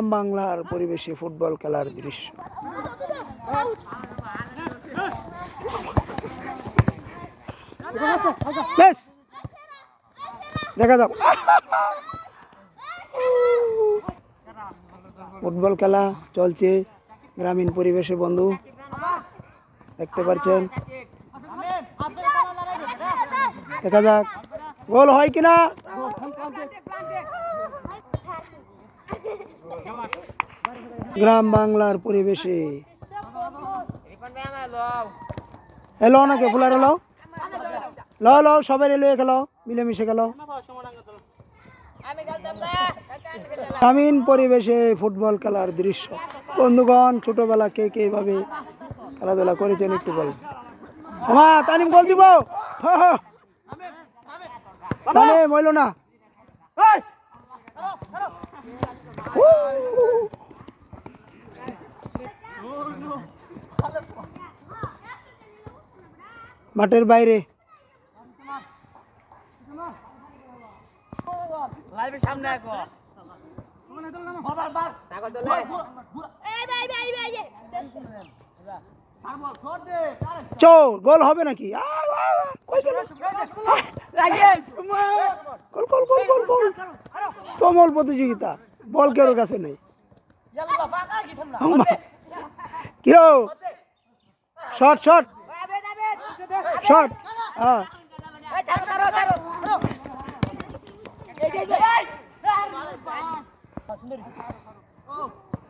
গ্রাম বাংলার পরিবেশে ফুটবল খেলার দৃশ্য। দেখা যাক। ফুটবল খেলা চলছে গ্রামীণ পরিবেশে, বন্ধু। দেখতে পাচ্ছেন? দেখা যাক। গোল হয় কিনা? গ্রাম বাংলার পরিবেশে। এলো নাকি ফুলার এলো? ল ল সবাই এলো খেলো মিলেমিশে খেলো গ্রামীণ পরিবেশে ফুটবল খেলার দৃশ্য। বন্ধুগণ ছোটবেলা কে কে এইভাবে খেলাধুলা করেছেন একটু বল। মা তানিম গোল দিব। হ, হ। তানিম হইল না। মাঠের বাইরে। চোর গোল হবে নাকি? তমল প্রতিযোগিতা। বল কেউ কাছে নেই। কিরো? Shot shot. শট। হ্যাঁ।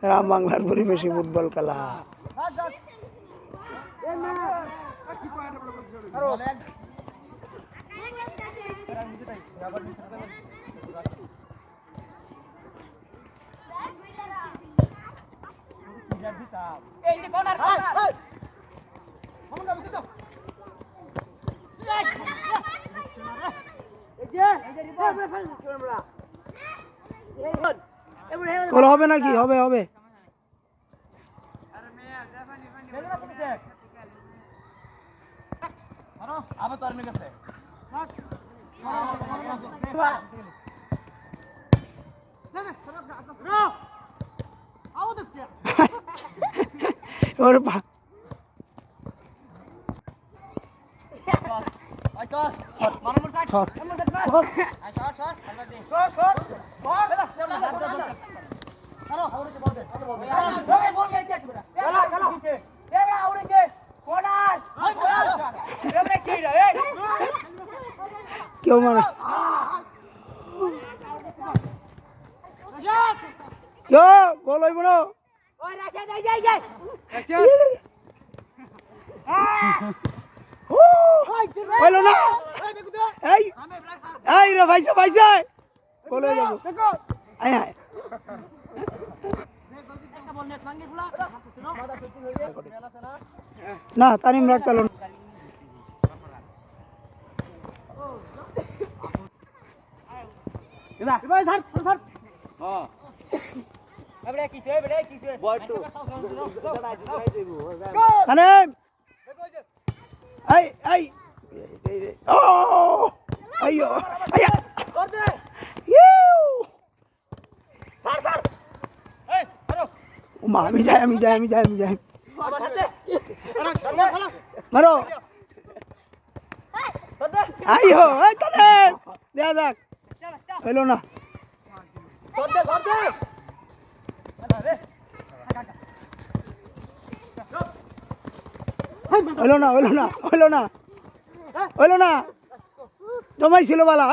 রাম বাংলার পরিবেশে ফুটবল খেলা। গোল হবে নাকি? হবে হবে। ওর বা- শট কেউ ইয়ো গোল হইব না। ও, হইল না এই এই রে ভাইসা ভাইসা গোল হয়ে যাব আয় আয় না তানিম রাখতাল তানিম এই এই ও আইয়ো আয়া ইউ ও! মা আমি যাই আমি যাই আমি যাই আমি যাই। মারো। আইয়ো এই দেয়া যাক। হইল না। হইল না হইল না হইল না হইল না জমাইছিল বালা!